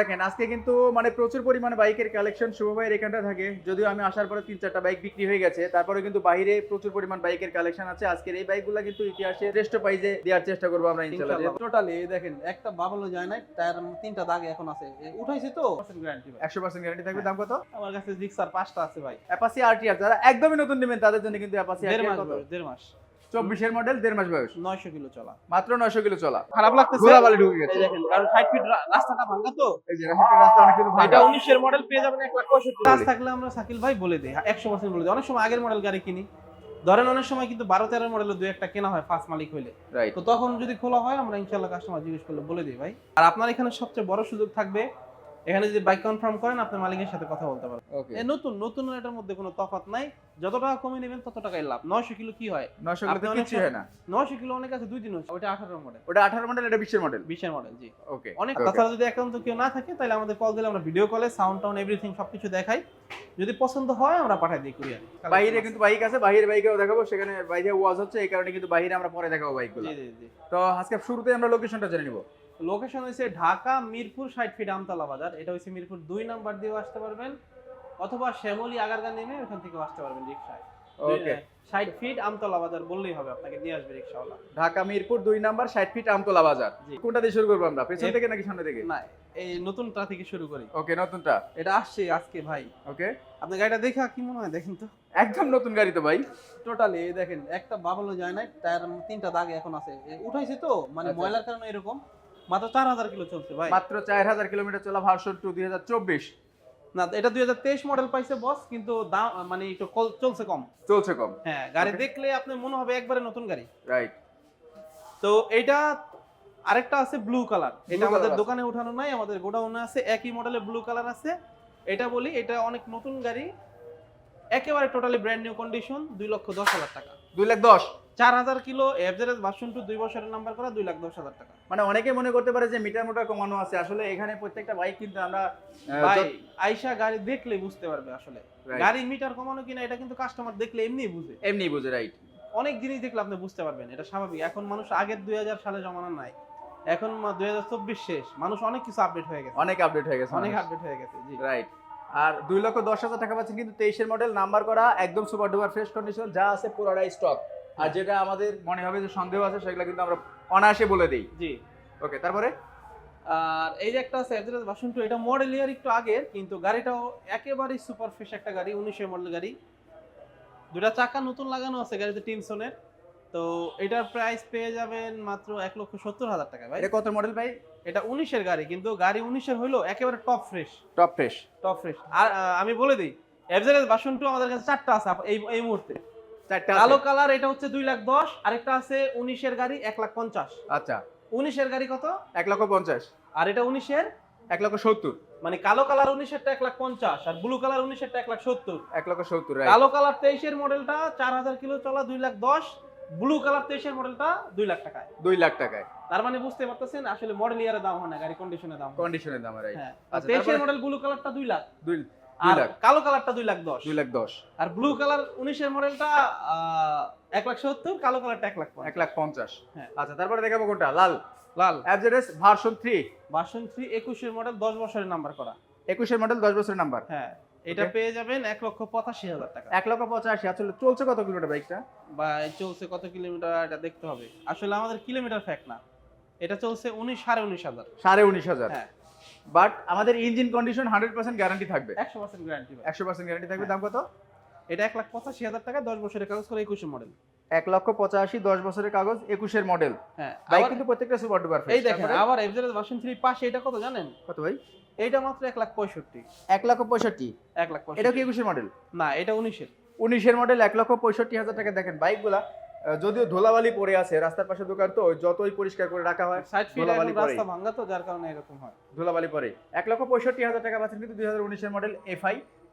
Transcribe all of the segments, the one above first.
দেখেন আজকে কিন্তু মানে প্রচুর পরিমাণে বাইকের কালেকশন শুভ ভাইয়ের এখানটা থাকে। যদিও আমি আসার পরে তিন চারটা বাইক বিক্রি হয়ে গেছে তারপরে কিন্তু বাইরে প্রচুর পরিমাণ বাইকের কালেকশন আছে। আজকের এই বাইকগুলো কিন্তু ইতিহাসে শ্রেষ্ঠ প্রাইজে দেওয়ার চেষ্টা করব আমরা টোটালি দেখেন একটা বাবলও যায় নাই টায়ার তিনটা দাগ এখন আছে। উঠাইছি তো? গ্যারান্টি ভাই। একশো পার্সেন্ট গ্যারান্টি থাকবে দাম কত? আমার কাছে জিক্সার পাঁচটা আছে ভাই। অ্যাপাসি আরটিআর যারা একদমই নতুন নেবেন তাদের জন্য কিন্তু অ্যাপাসি কত? দেড় মাস। চব্বিশের মডেল দেড় মাস বয়স। নয়শো কিলো চলা। মাত্র নয়শো কিলো চলা। খারাপ লাগতেছে। ঢুকে গেছে। দেখেন কারণ ষাট ফিট রাস্তাটা ভাঙা তো। এই যে রাস্তা অনেক কিন্তু এটা উনিশের মডেল পেয়ে যাবেন এক লাখ পঁয়ষট্টি। কাজ থাকলে আমরা সাকিল ভাই বলে দিই একশো পার্সেন্ট বলে দিই। অনেক সময় আগের মডেল গাড়ি কিনি। ধরেন অনেক সময় কিন্তু বারো তেরো মডেলের দু একটা কেনা হয় ফার্স্ট মালিক হইলে। তো তখন যদি খোলা হয় আমরা ইনশাল্লাহ কাস্টমার জিজ্ঞেস করলে বলে দিই ভাই। আর আপনার এখানে সবচেয়ে বড় সুযোগ থাকবে এখানে যদি বাইক কনফার্ম করেন আপনার মালিকের সাথে কথা বলতে পারবেন। ওকে এ নতুন নতুন এটার মধ্যে কোনো তফাৎ নাই। যত টাকা কমে নেবেন তত টাকাই লাভ। নয়শো কিলো কি হয়? নয়শো কিলো আপনি তো অনেক হয় না। নয়শো কিলো অনেক আছে দুই দিন হচ্ছে ওটা আঠারো মডেল ওটা আঠারো মডেল এটা বিশের মডেল বিশের মডেল জি। ওকে অনেক তাছাড়া যদি একান্ত কেউ না থাকে তাহলে আমাদের কল দিলে আমরা ভিডিও কলে সাউন্ড টাউন এভরিথিং সবকিছু দেখাই। যদি পছন্দ হয় আমরা পাঠাই দিই কুরিয়ার বাইরে কিন্তু বাইক আছে বাইরের বাইকেও দেখাবো। সেখানে বাইরে ওয়াজ হচ্ছে এই কারণে কিন্তু বাইরে আমরা পরে দেখাবো বাইকগুলো জি জি জি। তো আজকে শুরুতে আমরা লোকেশনটা জেনে নিব। লোকেশন হয়েছে ঢাকা মিরপুর ষাট ফিট আমতলা বাজার। এটা হচ্ছে মিরপুর দুই নাম্বার দিয়েও আসতে পারবেন। অথবা শ্যামলী আগারগা নেমে ওখান থেকেও আসতে পারবেন রিক্সায় ওকে ষাট ফিট আমতলা বাজার বললেই হবে আপনাকে নিয়ে আসবে রিক্সাওয়ালা ঢাকা মিরপুর দুই নাম্বার ষাট ফিট আমতলা বাজার। কোনটা দিয়ে শুরু করব আমরা? পেছন থেকে নাকি সামনে থেকে? না এই নতুনটা থেকে শুরু করি। ওকে নতুনটা। এটা আসছে আজকে ভাই। ওকে আপনি গাড়িটা দেখে কি মনে হয় দেখেন তো। একদম নতুন গাড়ি তো ভাই। টোটালি এই দেখেন একটা বাবলও যায় নাই টায়ার তিনটা দাগ এখন আছে। উঠাইছে তো মানে আচ্ছা। ময়লার কারণে এরকম। মাত্র চার হাজার কিলো চলছে ভাই। মাত্র চার হাজার কিলোমিটার চলা ভার্সন টু দুই হাজার চব্বিশ। না এটা দুই হাজার তেইশ মডেল পাইছে বস কিন্তু দাম মানে একটু চলছে কম। চলছে কম। হ্যাঁ গাড়ি দেখলে আপনার মনে হবে একবারে নতুন গাড়ি। রাইট তো এটা আরেকটা আছে ব্লু কালার এটা আমাদের দোকানে উঠানো নাই আমাদের গোডাউনে আছে একই মডেলের ব্লু কালার আছে। এটা বলি এটা অনেক নতুন গাড়ি একেবারে টোটালি ব্র্যান্ড নিউ কন্ডিশন দুই লক্ষ দশ হাজার টাকা। দুই লাখ দশ। চার হাজার কিলো এভারেজ ভার্সন টু দুই বছরের নাম্বার করা দুই লাখ দশ হাজার টাকা। মানে অনেকে মনে করতে পারে যে মিটার মোটার কমানো আছে। আসলে এখানে প্রত্যেকটা বাইক কিন্তু আমরা ভাই আইসা গাড়ি দেখলে বুঝতে পারবে আসলে। গাড়ি মিটার কমানো কিনা এটা কিন্তু কাস্টমার দেখলে এমনি বুঝে। এমনি বুঝে রাইট অনেক জিনিস দেখলে আপনি বুঝতে পারবেন এটা স্বাভাবিক। এখন মানুষ আগের দুই হাজার সালে জমানা নাই। এখন দুই হাজার চব্বিশ শেষ। মানুষ অনেক কিছু আপডেট হয়ে গেছে। অনেক আপডেট হয়ে গেছে অনেক আপডেট হয়ে গেছে জি। রাইট আর দুই লক্ষ দশ হাজার টাকা পাচ্ছেন কিন্তু তেইশের মডেল নাম্বার করা একদম সুপার ডুপার ফ্রেশ কন্ডিশন যা আছে পুরোটাই স্টক আর যেটা আমাদের মনে হবে যে সন্দেহ আছে সেগুলো কিন্তু আমরা অনায়াসে বলে দিই। জি। ওকে তারপরে? আর এই যে একটা আছে অ্যাড্রেস ভার্সন টু এটা মডেল ইয়ার একটু আগের কিন্তু গাড়িটাও একেবারেই সুপার ফ্রেশ একটা গাড়ি উনিশের মডেল গাড়ি। দুটা চাকা নতুন লাগানো আছে গাড়িতে টিমসনের তো এটার প্রাইস পেয়ে যাবেন মাত্র এক লক্ষ সত্তর হাজার টাকা ভাই। এটা কত মডেল ভাই? এটা উনিশের গাড়ি কিন্তু গাড়ি উনিশের হইল একেবারে top fresh top fresh top fresh আর আমি বলে দিই এভারেজ ভার্সন টু আমাদের কাছে চারটা আছে এই এই মুহূর্তে। কালো কালার এটা হচ্ছে দুই লাখ দশ আরেকটা আছে উনিশের গাড়ি এক লাখ পঞ্চাশ। আচ্ছা। উনিশের গাড়ি কত? এক লক্ষ পঞ্চাশ। আর এটা উনিশের? এক লক্ষ সত্তর। মানে কালো কালার উনিশেরটা এক লাখ পঞ্চাশ আর ব্লু কালার উনিশেরটা এক লাখ সত্তর। এক লক্ষ সত্তর কালো কালার তেইশের মডেলটা চার হাজার কিলো চলা দুই লাখ দশ ব্লু কালার তেইশের মডেলটা দুই লাখ টাকায়। দুই লাখ টাকায়। তার মানে বুঝতে পারতেছেন আসলে মডেল ইয়ারের দাম হয় না গাড়ি কন্ডিশনের দাম কন্ডিশনের দাম হ্যাঁ আচ্ছা, তেইশের মডেল ব্লু কালারটা দুই লাখ। দুই দুই আর কালো কালারটা দুই লাখ দশ। দুই লাখ দশ। আর ব্লু কালার উনিশের মডেলটা এক লাখ সত্তর কালো কালারটা এক লাখ এক লাখ পঞ্চাশ। হ্যাঁ। আচ্ছা তারপরে দেখাবো কোনটা? লাল। লাল। Average version three version three একুশের মডেল দশ বছরের নাম্বার করা। একুশের মডেল দশ বছরের নাম্বার হ্যাঁ। এটা পেয়ে যাবেন এক লক্ষ পঁচাশি হাজার টাকা। এক লক্ষ পঁচাশি। আসলে চলছে কত কিলোমিটার বাইকটা বা এই চলছে কত কিলোমিটার এটা দেখতে হবে। আসলে আমাদের কিলোমিটার ফ্যাক্ট না। এটা চলছে উনিশ সাড়ে উনিশ হাজার। সাড়ে উনিশ হাজার। হ্যাঁ। বাট আমাদের engine condition hundred percent guarantee থাকবে। একশো পার্সেন্ট গ্যারান্টি একশো পার্সেন্ট গ্যারান্টি থাকবে হ্যাঁ। দাম কত? এটা এক লাখ পঁচাশি হাজার টাকা দশ বছরের কাগজ করে একুশে মডেল এক লক্ষ পঁচাশি দশ বছরের কাগজ একুশের মডেল হ্যাঁ বাইক কিন্তু প্রত্যেকটা সুপার ডুপার এই দেখেন আবার এফজেড ভার্সন থ্রি পাশে এটা কত জানেন? কত ভাই? এইটা মাত্র এক লাখ পঁয়ষট্টি। এক লক্ষ পঁয়ষট্টি? এক লাখ এটা কি একুশের মডেল না এটা উনিশের। উনিশের মডেল এক লক্ষ পঁয়ষট্টি হাজার টাকা। দেখেন বাইকগুলা যদিও ধুলাবালি পড়ে আছে রাস্তার পাশে দোকান তো যতই পরিষ্কার করে রাখা হয় ধুলাবালি পড়ে। রাস্তা ভাঙ্গা তো যার কারণে এরকম হয়। ধুলাবালি পরে এক লক্ষ পঁয়ষট্টি হাজার টাকা পাচ্ছেন কিন্তু দুই হাজার উনিশের মডেল এফ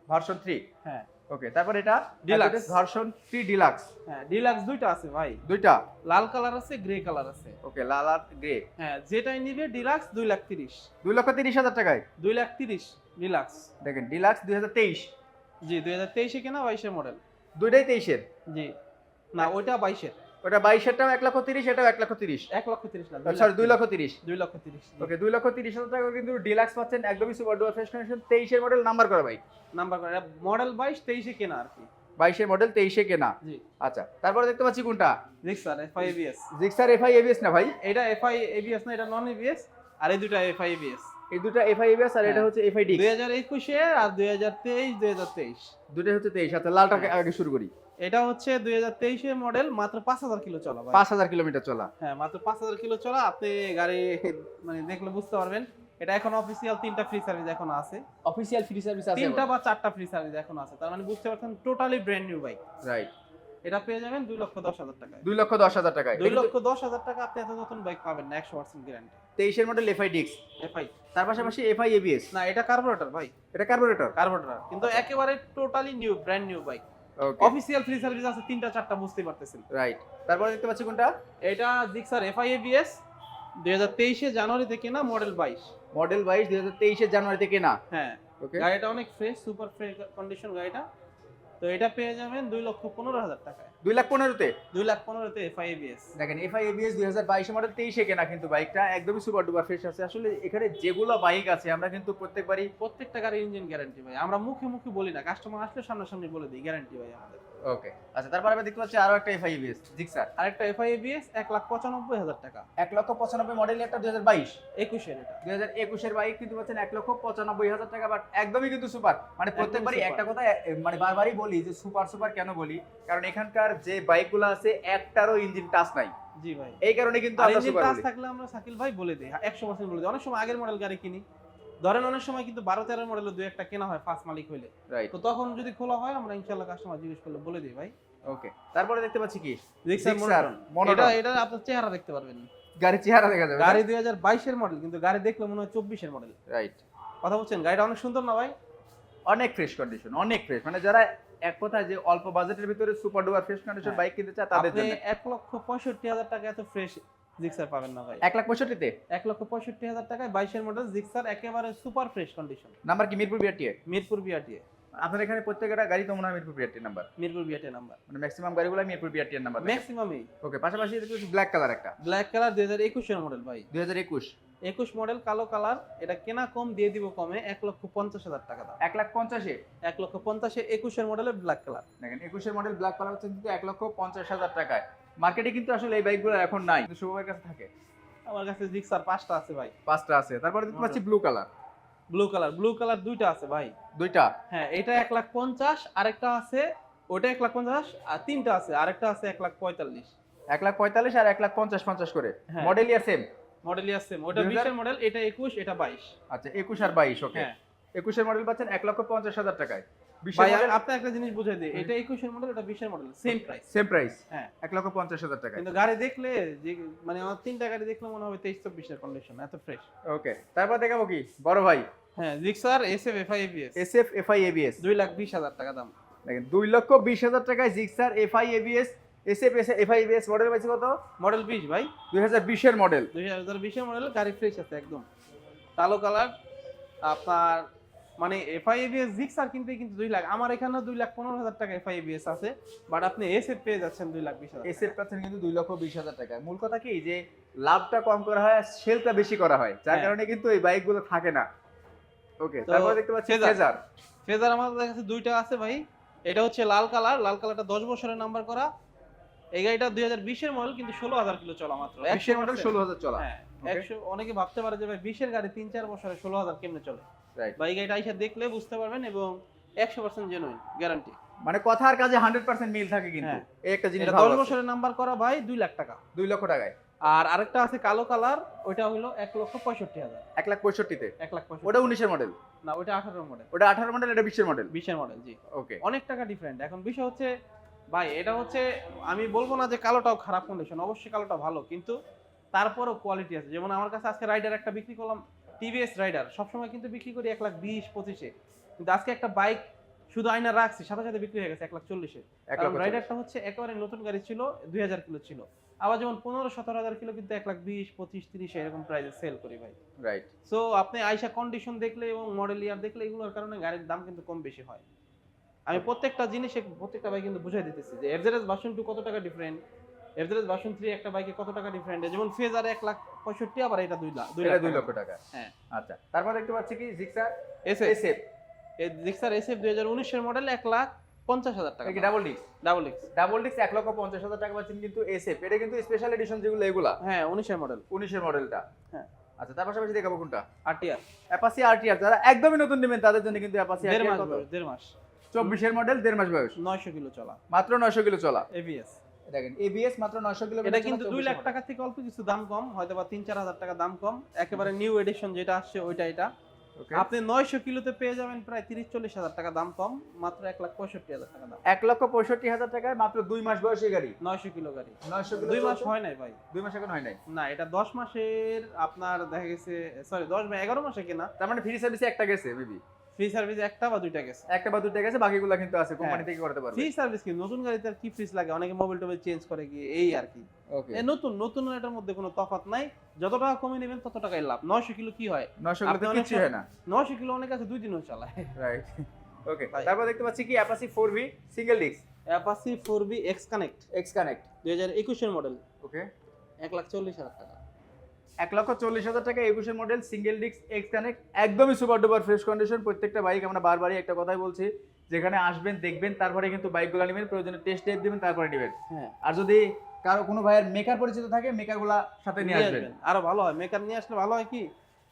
ভার্সন থ্রি হ্যাঁ। ওকে তারপর এটা Deluxe। ভার্সন থ্রি ডিলাক্স হ্যাঁ ডিলাক্স দুইটা আছে ভাই। দুইটা? লাল কালার আছে গ্রে কালার আছে। ওকে লাল আর গ্রে হ্যাঁ যেটাই নিবে ডিলাক্স দুই লাখ তিরিশ। দুই লক্ষ তিরিশ হাজার টাকায়? দুই লাখ তিরিশ ডিলাক্স দেখেন ডিলাক্স দুই হাজার তেইশ। জি দুই হাজার তেইশে কেনা বাইশের মডেল দুইটাই তেইশের? জি। না ওইটা বাইশের। ওটা বাইশেরটাও এক লক্ষ তিরিশ এটাও এক লক্ষ তিরিশ। এক লক্ষ তিরিশ লাখ সরি দুই লক্ষ তিরিশ। দুই লক্ষ তিরিশ। ওকে দুই লক্ষ তিরিশ হাজার টাকা কিন্তু ডিলাক্স পাচ্ছেন একদমই সুপার ডুয়ার ফ্রেশ কন্ডিশন তেইশের মডেল নাম্বার করা বাইক নাম্বার করে মডেল বাইশ তেইশে কেনা আর কি। বাইশের মডেল তেইশে কেনা। জি। আচ্ছা তারপরে দেখতে পাচ্ছি কোনটা? Gixxer FI ABS Gixxer FI ABS না ভাই? এটা এফআই এবিএস না এটা নন এবিএস আর এই দুটো এফআই এবিএস এই দুটো এফআই এবিএস আর এটা হ্যাঁ। হচ্ছে এফআই ডি দুই হাজার একুশে আর দুই হাজার তেইশ দুই হাজার তেইশ। দুটো হচ্ছে তেইশ। আচ্ছা লালটা হ্যাঁ। আগে শুরু করি। এটা হচ্ছে দুই হাজার তেইশের মডেল মাত্র পাঁচ হাজার কিলো চলা পাঁচ হাজার কিলোমিটার চলা। হ্যাঁ মাত্র পাঁচ হাজার কিলো চলা আপনি গাড়ি মানে দেখলে বুঝতে পারবেন। এটা এখন অফিসিয়াল তিনটা ফ্রি সার্ভিস এখন আছে। অফিসিয়াল ফ্রি সার্ভিস আছে তিনটা বা চারটা ফ্রি সার্ভিস এখন আছে। তার মানে বুঝতে পারছেন totally brand new bike right এটা পেয়ে যাবেন দুই লক্ষ দশ হাজার টাকায়। দুই লক্ষ দশ হাজার টাকায়। দুই লক্ষ দশ হাজার টাকা আপনি এত নতুন বাইক পাবেন না একশো পার্সেন্ট গ্যারান্টি তেইশের মডেল এফআই ডিক্স এফআই তার পাশাপাশি এফআই এবিএস না এটা কার্বোরেটর ভাই। এটা কার্বোরেটর কার্বোরেটর কিন্তু একেবারে totally new brand new bike official free service আছে তিনটা চারটা বুঝতেই পারতেছেন। রাইট তারপরে দেখতে পাচ্ছি কোনটা? এটা জিক্সার এফআই এবিএস দুই হাজার তেইশে না মডেল বাইশ। মডেল বাইশ দুই হাজার জানুয়ারি থেকে না হ্যাঁ। ওকে গাড়িটা অনেক ফ্রেশ সুপার ফ্রেশ কন্ডিশন গাড়িটা। তো এটা পেয়ে যাবেন দুই লক্ষ পনেরো হাজার টাকায়। দুই লাখ পনেরোতে? দুই লাখ পনেরোতে এফআই এবিএস দেখেন এফআই এবিএস দুই হাজার বাইশে মডেল তেইশে কেনা কিন্তু বাইকটা একদমই সুপার ডুপার ফ্রেশ আছে। আসলে এখানে যেগুলো বাইক আছে আমরা কিন্তু প্রত্যেকবারই প্রত্যেকটা গাড়ির ইঞ্জিন গ্যারান্টি ভাই। আমরা মুখে মুখে বলি না কাস্টমার আসলে সামনাসামনি বলে দিই গ্যারান্টি ভাই আমাদের। ওকে আচ্ছা তারপরে আমরা দেখতে পাচ্ছি আরও একটা এফআই এবিএস জিক্সার আরেকটা এফআই এবিএস এক লাখ পঁচানব্বই হাজার টাকা। এক লক্ষ পঁচানব্বই মডেল একটা দুই হাজার বাইশ। একুশের এটা। দুই হাজার একুশের বাইক কিন্তু পাচ্ছেন এক লক্ষ পঁচানব্বই হাজার টাকা বাট একদমই কিন্তু সুপার। মানে প্রত্যেকবারই একটা কথা মানে বারবারই বলি যে সুপার সুপার কেন বলি? কারণ এখানকার যে বাইকগুলো আছে একটারও ইঞ্জিন টাচ নাই। জি ভাই। এই কারণে কিন্তু আমরা সুপার থাকলে আমরা সাকিল ভাই বলে দিই একশো পার্সেন্ট বলে দিই। অনেক সময় আগের মডেল গাড়ি কিনি ধরেন অনেক সময় কিন্তু বারো তেরো মডেল দুই একটা কেনা হয় ফার্স্ট মালিক হইলে। তো তখন যদি খোলা হয় আমরা ইনশাল্লাহ কাস্টমার জিজ্ঞেস করলে বলে দিই ভাই। ওকে তারপরে দেখতে পাচ্ছি কি? এটা এটা আপনার চেহারা দেখতে পারবেন। গাড়ির চেহারা দেখা যাবে গাড়ি দুই হাজার বাইশের মডেল কিন্তু গাড়ি দেখলে মনে হয় চব্বিশের মডেল রাইট কথা বলছেন? গাড়িটা অনেক সুন্দর না ভাই? অনেক ফ্রেশ কন্ডিশন অনেক ফ্রেশ মানে যারা এক কথায় যে অল্প বাজেটের ভিতরে super duper fresh condition. Bike কিনতে চায় তাদের জন্য। এক লক্ষ পঁয়ষট্টি হাজার টাকা এত ফ্রেশ জিক্সার পাবেন না ভাই। এক লাখ পঁয়ষট্টিতে? এক লক্ষ পঁয়ষট্টি হাজার টাকায় বাইশের মডেল জিক্সার একেবারে সুপার ফ্রেশ কন্ডিশন নাম্বার কি? মিরপুর বিআরটি মিরপুর বিআরটিএ আপনার এখানে প্রত্যেকটা গাড়ি তো মনে হয় Mirpur BRT number Mirpur BRTA number মানে ম্যাক্সিমাম গাড়িগুলো মিরপুর বিআরটি নাম্বার ম্যাক্সিমামই ওকে পাশাপাশি ব্ল্যাক কালার একটা। ব্ল্যাক কালার দুই হাজার একুশের মডেল ভাই। দুই হাজার একুশ। একুশ মডেল কালো কালার এটা কেনা কম দিয়ে দিব কমে এক লক্ষ পঞ্চাশ হাজার টাকা দাম। এক লাখ পঞ্চাশে? এক লক্ষ পঞ্চাশে একুশের মডেলের ব্ল্যাক কালার দেখেন একুশের মডেল ব্ল্যাক কালার হচ্ছে কিন্তু এক লক্ষ পঞ্চাশ হাজার টাকায়। মার্কেটে কিন্তু আসলে এই বাইকগুলো এখন নাই। শুভমের কাছে থাকে। আমার কাছে জিক্সার পাঁচটা আছে ভাই। পাঁচটা আছে। তারপরে দেখতে পাচ্ছি blue colour blue colour blue colour দুইটা আছে ভাই। দুইটা? হ্যাঁ এটা এক লাখ পঞ্চাশ আরেকটা আছে ওটা এক লাখ পঞ্চাশ আর তিনটা আছে আরেকটা আছে এক লাখ পঁয়তাল্লিশ। এক লাখ পঁয়তাল্লিশ আর এক লাখ পঞ্চাশ পঞ্চাশ করে। মডেল ইয়ার সেম মডেল আছে ওটা বিশের মডেল এটা একুশ এটা বাইশ। আচ্ছা একুশ আর বাইশ ওকে হ্যাঁ। একুশের মডেল পাচ্ছেন এক লক্ষ পঞ্চাশ হাজার টাকায়। ভাই আপনি একটা জিনিস বুঝাই দিই। এটা মডেল এটা model same price same price হ্যাঁ। লক্ষ পঞ্চাশ হাজার টাকায়। কিন্তু গাড়ি দেখলে যে মানে আমার তিনটা গাড়ি দেখলে মনে হবে কন্ডিশন এত ফ্রেশ ওকে তারপর দেখাবো কি? বড় ভাই। হ্যাঁ জিক্সার এবিএস এবিএস লাখ বিশ হাজার টাকা দাম। দেখেন দুই লক্ষ বিশ হাজার টাকায় জিক্সার এবিএস এবিএস মডেল পাইছে কত? মডেল বিশ ভাই। দুই হাজার বিশের মডেল দুই হাজার বিশের মডেল গাড়ি ফ্রেশ আছে একদম। কালো কালার আপনার মানে এফআই এবিএস জিক্সার কিনতে কিন্তু দুই লাখ। আমার এখানে দুই লাখ পনেরো হাজার টাকা এফআই এবিএস আছে বাট আপনি এস এফ পেয়ে যাচ্ছেন দুই লাখ বিশ হাজার এস এফ পাচ্ছেন কিন্তু দুই লক্ষ বিশ হাজার টাকা। মূল কথা কি যে লাভটা কম করা হয় আর সেলটা বেশি করা হয় যার হ্যাঁ। কারণে কিন্তু এই বাইকগুলো থাকে না। ওকে তারপর দেখতে পাচ্ছি ফেজার ফেজার আমাদের কাছে দুইটা আছে ভাই। এটা হচ্ছে লাল কালার লাল কালারটা দশ বছরের নাম্বার করা। এই গাড়িটা দুই হাজার বিশের মডেল কিন্তু ষোলো হাজার কিলো চলা মাত্র। বিশের মডেল ষোলো হাজার চলা। হ্যাঁ একশো অনেকে ভাবতে পারে যে ভাই বিশের গাড়ি তিন চার বছরে ষোলো হাজার কেমনে চলে? বা এই গাড়িটা আইসা দেখলে বুঝতে পারবেন এবং একশো পার্সেন্ট জেনুইন গ্যারান্টি মানে কথা আর কাজে হান্ড্রেড পার্সেন্ট মিল থাকে কিন্তু। হ্যাঁ। এই একটা জিনিস দশ বছরের নাম্বার করা ভাই দুই লাখ টাকা। দুই লক্ষ টাকায়। আর আরেকটা আছে কালো কালার হলো এক লক্ষ পঁয়ষট্টি হাজার। এক লাখ পঁয়ষট্টিতে? এক লাখ ওটা উনিশের মডেল না ওইটা আঠারো মডেল ওটা আঠারো মডেল এটা বিশের মডেল বিশের মডেল জি। ওকে অনেক টাকা ডিফারেন্ট এখন বিষয় হচ্ছে ভাই এটা হচ্ছে আমি বলব না যে কালোটাও খারাপ কন্ডিশন অবশ্যই কালোটা ভালো কিন্তু তারপরও কোয়ালিটি আছে। যেমন আমার কাছে আজকে রাইডার একটা বিক্রি করলাম টিভিএস রাইডার সবসময় কিন্তু বিক্রি করি এক লাখ বিশ পঁচিশে। কিন্তু আজকে একটা বাইক শুধু আয়না রাখছি সাথে সাথে বিক্রি হয়ে গেছে এক লাখ চল্লিশে। রাইডারটা হচ্ছে একেবারে নতুন গাড়ি ছিল দুই হাজার কিলো ছিল। আবার যেমন পনেরো সতেরো হাজার কিলো কিন্তু এক লাখ বিশ পঁচিশ তিরিশ এরকম প্রাইসে সেল করি ভাই। রাইট সো আপনি আইসা কন্ডিশন দেখলে এবং মডেল ইয়ার দেখলে এগুলোর কারণে গাড়ির দাম কিন্তু কম বেশি হয়। আমি প্রত্যেকটা জিনিস প্রত্যেকটা ভাই কিন্তু বুঝাই দিতেছি যে এফজেডএস ভার্সন টু কত টাকা ডিফারেন্ট এফজেড ভার্সন থ্রি একটা বাইকে কত টাকা ডিফারেন্ট যেমন ফেজার এক লাখ পঁয়ষট্টি আবার এটা দুই লাখ দুই লাখ দুই লক্ষ টাকা। হ্যাঁ। আচ্ছা তারপর দেখতে পাচ্ছি কি? জিক্সার এসএফ এসএফ এই জিক্সার এসএফ দুই হাজার উনিশের মডেল এক লাখ পঞ্চাশ হাজার টাকা। Double disc double X double disc এক লক্ষ পঞ্চাশ হাজার টাকা পাচ্ছেন কিন্তু এসএফ এটা কিন্তু স্পেশাল এডিশন যেগুলো এগুলা। হ্যাঁ উনিশের মডেল উনিশের মডেলটা হ্যাঁ। আচ্ছা তার পাশাপাশি দেখাবো কোনটা? আরটিআর অ্যাপাসি আরটিআর যারা একদমই নতুন নেবেন তাদের জন্য কিন্তু অ্যাপাসি দেড় মাস দেড় মাস। চব্বিশের মডেল দেড় মাস বয়স। নয়শো কিলো চলা। মাত্র নয়শো কিলো চলা। এবিএস দেখেন এবিএস মাত্র নয়শো কিলো এটা কিন্তু দুই লাখ টাকা থেকে অল্প কিছু দাম কম হয়তো বা তিন চার হাজার টাকা দাম কম। একেবারে নিউ এডিশন যেটা আসছে ওইটা এটা। আপনি নয়শো কিলোতে পেয়ে যাবেন প্রায় তিরিশ চল্লিশ হাজার টাকা দাম কম মাত্র এক লাখ পঁয়ষট্টি হাজার টাকা দাম। এক লক্ষ পঁয়ষট্টি হাজার টাকায় মাত্র দুই মাস বয়সী গাড়ি। নয়শো কিলো গাড়ি। নয়শো কিলো দুই মাস হয় নাই ভাই। দুই মাস এখন হয় নাই? না এটা দশ মাসের আপনার দেখা গেছে সরি দশ বা এগারো মাসে কেনা। তার মানে ফ্রি সার্ভিসে একটা গেছে মেবি ফ্রি সার্ভিস একটা বা দুইটা গেছে? একটা বা দুটা গেছে বাকিগুলো কিন্তু আছে কোম্পানি হ্যাঁ। থেকে করতে পারবে। ফ্রি সার্ভিস কি? নতুন গাড়িতে আর কি ফ্রিজ লাগে? অনেকে মোবাইল টোবাইল চেঞ্জ করে কি? এই আর কি। ওকে নতুন নতুন এটার মধ্যে কোনো তফাৎ নাই। যত টাকা কমে নেবেন তত টাকাই লাভ। নয়শো কিলো কি হয়? নয়শো কিলো কিচ্ছু হয় না। নয়শো কিলো অনেক আছে দুই দিনও চালায়। রাইট ওকে তারপর দেখতে পাচ্ছি কি? Apache four V single disc four B X connect X connect দুই হাজার একুশের মডেল ওকে এক লাখ চল্লিশ হাজার টাকা। এক লক্ষ চল্লিশ হাজার টাকা একুশের model single disc X connect একদমই সুপার ডুপার ফ্রেশ কন্ডিশন প্রত্যেকটা বাইক আমরা বারবারই একটা কথাই বলছি যেখানে আসবেন দেখবেন তারপরে কিন্তু বাইকগুলো নেবেন প্রয়োজনে টেস্ট ড্রাইভ দিবেন তারপরে নেবেন। হ্যাঁ। আর যদি কারও কোনো ভাইয়ের মেকার পরিচিত থাকে মেকারগুলা সাথে নিয়ে আসবেন। আরও ভালো হয়। মেকার নিয়ে আসলে ভালো হয় কি?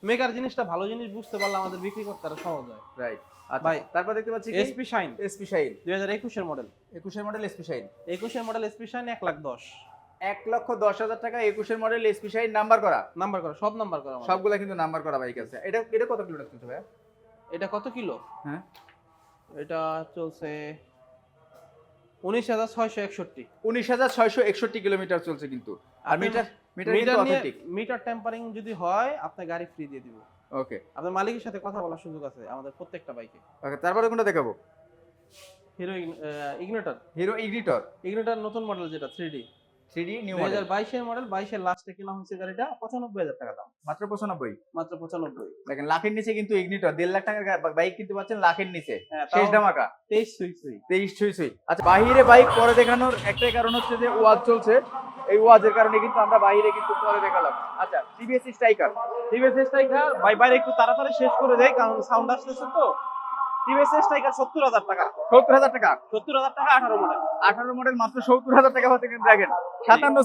মেকার জিনিসটা ভালো জিনিস বুঝতে পারলে আমাদের বিক্রি করতে আরও সহজ হয়। রাইট আচ্ছা ভাই, তারপর দেখতে পাচ্ছি এসপি শাইন এসপি শাইন দুই হাজার একুশের মডেল একুশের মডেল এসপি শাইন একুশের মডেল এসপি শাইন এক লাখ দশ। এক লক্ষ দশ হাজার টাকা একুশের মডেল এসপি শাইন নাম্বার করা। নাম্বার করা সব নাম্বার করা। সবগুলা কিন্তু নাম্বার করা বাইক আছে। এটা এটা কত কিলোমিটার চলছে ভাইয়া? এটা কত কিলো? হ্যাঁ। এটা চলছে উনিশ হাজার ছয়শো একষট্টি। উনিশ হাজার ছয়শো একষট্টি কিলোমিটার চলছে কিন্তু। আর meter meter meter authentic meter tampering যদি হয় আপনার গাড়ি ফ্রি দিয়ে দিব। ওকে আপনার মালিকের সাথে কথা বলার সুযোগ আছে আমাদের প্রত্যেকটা বাইকে। ওকে তারপরে কোনটা দেখাবো? Hero Ignitor Hero Ignitor Ignitor নতুন মডেল যেটা থ্রি থ্রি নিউ দুই হাজার বাইশের মডেল বাইশের লাস্টে কেনা হয়েছে গাড়িটা পঁচানব্বই হাজার টাকা দাম। মাত্র পঁচানব্বই? মাত্র পঁচানব্বই। দেখেন লাখের নিচে কিন্তু ইগনিটর দেড় লাখ টাকার বাইক কিনতে পাচ্ছেন লাখের নিচে। হ্যাঁ শেষ ধামাকা। তেইশ সুই সুই তেইশ ছুঁই আচ্ছা বাহিরে বাইক পরে দেখানোর একটাই কারণ হচ্ছে যে ওয়াজ চলছে। এই ওয়াজের কারণে কিন্তু আমরা বাইরে কিন্তু পরে দেখালাম। আচ্ছা টিভিএস স্ট্রাইকার টিভিএস স্ট্রাইকার ভাই বাইরে একটু তাড়াতাড়ি শেষ করে দেয় কারণ সাউন্ড আসতেছে তো। টিভিএস টাকা। সত্তর হাজার টাকা? সত্তর হাজার টাকা আঠারো মডেল আঠারো মডেল মাত্র সত্তর হাজার টাকা হচ্ছে কিন্তু দেখেন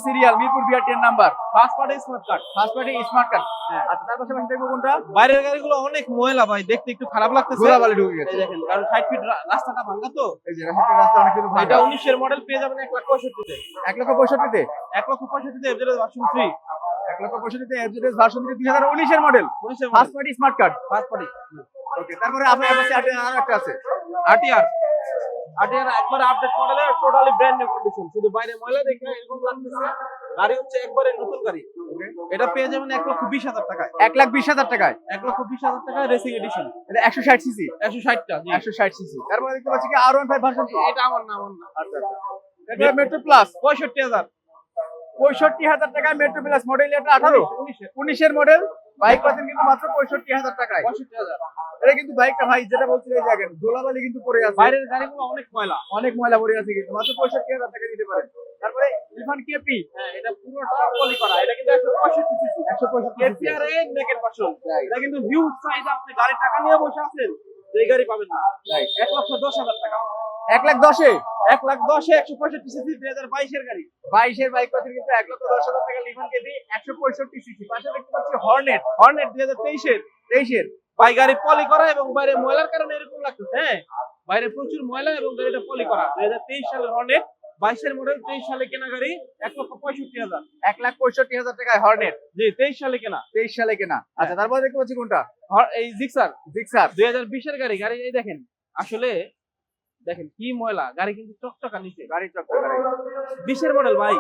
serial Mirpur BR ten number first party smart card first party smart card. আচ্ছা তার পাশাপাশি দেখব কোনটা? বাইরের গাড়িগুলো অনেক ময়লা ভাই দেখতে একটু খারাপ লাগতেছে। ঢুকে গেছে। এই দেখেন কারণ ষাট ফিট রাস্তাটা ভাঙা তো। এই যে রাস্তা অনেক কিন্তু এটা ভাঙা উনিশের মডেল পেয়ে যাবেন লক্ষ পঁয়ষট্টিতে? এক লক্ষ এফজেড ভার্সন এক লক্ষ পঁয়ষট্টিতে version model first party smart card first party okay তারপরে আপনার কাছে আরও একটা আছে। একবার আপডেট মডেলে টোটালি ব্র্যান্ড নিউ কন্ডিশন শুধু বাইরে ময়লা দেখে এরকম লাগতেছে। গাড়ি হচ্ছে একবারে নতুন গাড়ি। এটা পেয়ে যাবেন এক লক্ষ বিশ হাজার টাকায়। এক লাখ বিশ হাজার টাকায়? এক লক্ষ বিশ হাজার টাকায় রেসিং এডিশন এটা একশো ষাট সিসি একশো ষাটটা একশো ষাট সিসি তারপরে দেখতে পাচ্ছি কি আর ওয়ান ফাইভ ভার্সন এটা আমার না আমার না। আচ্ছা আচ্ছা। মেট্রো প্লাস পঁয়ষট্টি হাজার। পঁয়ষট্টি হাজার টাকায় মেট্রো প্লাস মডেল এটা আঠারো? উনিশের। মডেল বাইক পাচ্ছেন কিন্তু মাত্র পঁয়ষট্টি হাজার টাকায়। এটা কিন্তু বাইকটা ভাই যেটা বলছিলেন দেখেন ধুলাবালি কিন্তু পড়ে আছে। বাইরের গাড়িগুলো অনেক ময়লা। অনেক ময়লা পড়ে আছে কিন্তু মাত্র পঁয়ষট্টি হাজার টাকা দিতে পারেন। তারপরে ইরফান কেপি হ্যাঁ এটা পুরোটা পলি করা এটা কিন্তু একশো পঁয়ষট্টি সিসি। একশো পঁয়ষট্টি নেকের ভার্সন এটা কিন্তু হিউজ সাইজ আপনি গাড়ির টাকা নিয়ে বসে আছেন এই গাড়ি পাবেন না। এক লক্ষ দশ হাজার টাকা। এক লাখ দশে? এক লাখ দশে একশো পঁয়ষট্টি সিসি দুই হাজার বাইশের গাড়ি। বাইশের বাইক পাচ্ছেন কিন্তু এক লক্ষ দশ হাজার টাকা লিফান কেপি একশো পঁয়ষট্টি সিসি। পাশে দেখতে পাচ্ছি হর্নেট হর্নেট দুই হাজার তেইশের তেইশের। বাই গাড়ি পলি করা এবং বাইরে ময়লার কারণে এরকম লাগতেছে হ্যাঁ? বাইরে প্রচুর ময়লা এবং গাড়িটা পলি করা। দুই হাজার তেইশ সালের হর্নেট বাইশের মডেল তেইশ সালে কেনা গাড়ি এক লক্ষ পঁয়ষট্টি হাজার। এক লাখ পঁয়ষট্টি হাজার টাকায় হর্নেট। জি তেইশ সালে কেনা। তেইশ সালে কেনা। আচ্ছা তারপরে দেখতে পাচ্ছি কোনটা? এই জিক্সার জিক্সার দুই হাজার বিশের গাড়ি গাড়ি এই দেখেন আসলে দেখেন কি ময়লা? গাড়ি কিন্তু চকচকা নিচে গাড়ি গাড়ি। বিশের মডেল ভাই।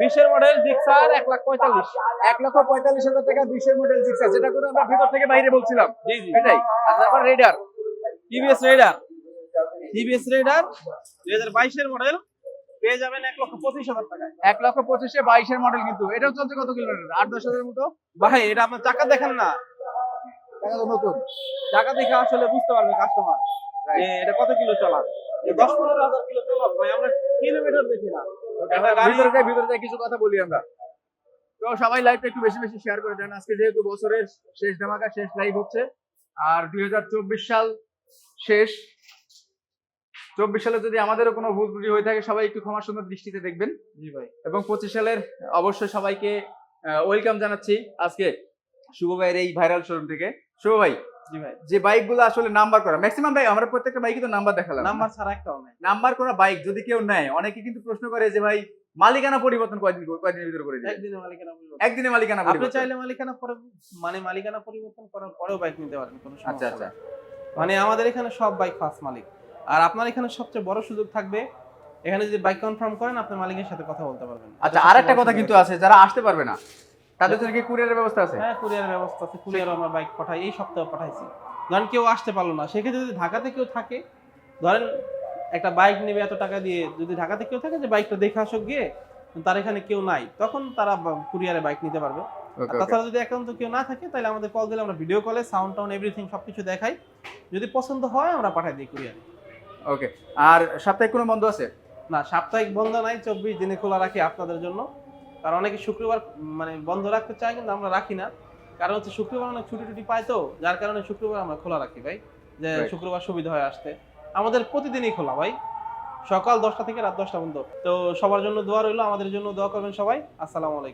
বিশের মডেল জিক্সার এক লাখ পঁয়তাল্লিশ। এক লক্ষ পঁয়তাল্লিশ হাজার টাকা বিশের মডেল জিক্সার যেটা করে আমরা ভিতর থেকে বাইরে বলছিলাম। জি জি। এটাই। আর তারপর Raider TVS Raider TVS Raider দুই হাজার বাইশের মডেল পেয়ে যাবেন এক লক্ষ পঁচিশ হাজার টাকায়। এক লক্ষ পঁচিশে বাইশের মডেল কিন্তু। এটাও চলছে কত কিলোমিটার? আট দশ হাজারের মতো? ভাই এটা আপনার চাকা দেখেন না। টাকা তো নতুন। চাকা দেখে আসলে বুঝতে পারবে কাস্টমার. এটা কত কিলো চলা দশ পনেরো হাজার কিলো চলো ভাই আমরা কিলোমিটার দেখি না। ভিতরে যাই ভিতরে যাই কিছু কথা বলি আমরা। তো সবাই লাইভটা একটু বেশি বেশি শেয়ার করে দেন। আজকে যেহেতু বছরের শেষ ধামাকা শেষ লাইভ হচ্ছে আর দুই হাজার চব্বিশ সাল শেষ। চব্বিশ সালে যদি আমাদেরও কোনো ভুল ত্রুটি হয়ে থাকে সবাই একটু ক্ষমা সুন্দর দৃষ্টিতে দেখবেন। জি ভাই। এবং পঁচিশ সালের অবশ্যই সবাইকে ওয়েলকাম জানাচ্ছি আজকে। শুভ ভাইয়ের এই ভাইরাল শোরুম থেকে। শুভ ভাই যে বাইকগুলো আসলে নাম্বার করা। ম্যাক্সিমাম ভাই আমরা প্রত্যেকটা বাইকে তো নাম্বার দেখালাম। নাম্বার ছাড়া একটাও নেই। নাম্বার করা বাইক যদি কেউ নেয় অনেকে কিন্তু প্রশ্ন করে যে ভাই মালিকানা পরিবর্তন কয়দিন কয়দিনের ভিতরে করে একদিনে মালিকানা পরিবর্তন। একদিনে মালিকানা আপনি চাইলে মালিকানা পরে মানে মালিকানা পরিবর্তন করার পরেও বাইক নিতে পারেন কোনো সমস্যা আচ্ছা আচ্ছা। মানে আমাদের এখানে সব বাইক ফার্স্ট মালিক। আর আপনার এখানে সবচেয়ে বড় সুযোগ থাকবে এখানে যদি বাইক কনফার্ম করেন আপনি মালিকের সাথে কথা বলতে পারবেন। আচ্ছা এটা আর একটা কথা কিন্তু আছে যারা আসতে পারবে না। তাদের জন্য কি কুরিয়ারের ব্যবস্থা আছে? হ্যাঁ কুরিয়ার ব্যবস্থা আছে। কুরিয়ার আমরা বাইক পাঠাই এই সপ্তাহে পাঠাইছি। ধরেন কেউ আসতে পারল না সেক্ষেত্রে যদি ঢাকাতে কেউ থাকে ধরেন একটা বাইক নেবে এত টাকা দিয়ে যদি ঢাকাতে কেউ থাকে যে বাইকটা দেখে আসুক গিয়ে তার এখানে কেউ নাই তখন তারা কুরিয়ারে বাইক নিতে পারবে। তাছাড়া যদি একান্ত কেউ না থাকে তাহলে আমাদের কল দিলে আমরা ভিডিও কলে সাউন্ড টাউন এভরিথিং সবকিছু দেখাই। যদি পছন্দ হয় আমরা পাঠাই দিই কুরিয়ারে। ওকে আর সাপ্তাহিক কোনো বন্ধ আছে? না সাপ্তাহিক বন্ধ নাই চব্বিশ দিনে খোলা রাখি আপনাদের জন্য। কারণ অনেকে শুক্রবার মানে বন্ধ রাখতে চায় কিন্তু আমরা রাখি না। কারণ হচ্ছে শুক্রবার অনেক ছুটি টুটি পাই তো যার কারণে শুক্রবার আমরা খোলা রাখি ভাই যে শুক্রবার সুবিধা হয় আসতে। আমাদের প্রতিদিনই খোলা ভাই সকাল দশটা থেকে রাত দশটা পর্যন্ত। তো সবার জন্য দোয়া রইল আমাদের জন্য দোয়া করবেন সবাই। আসসালামু আলাইকুম।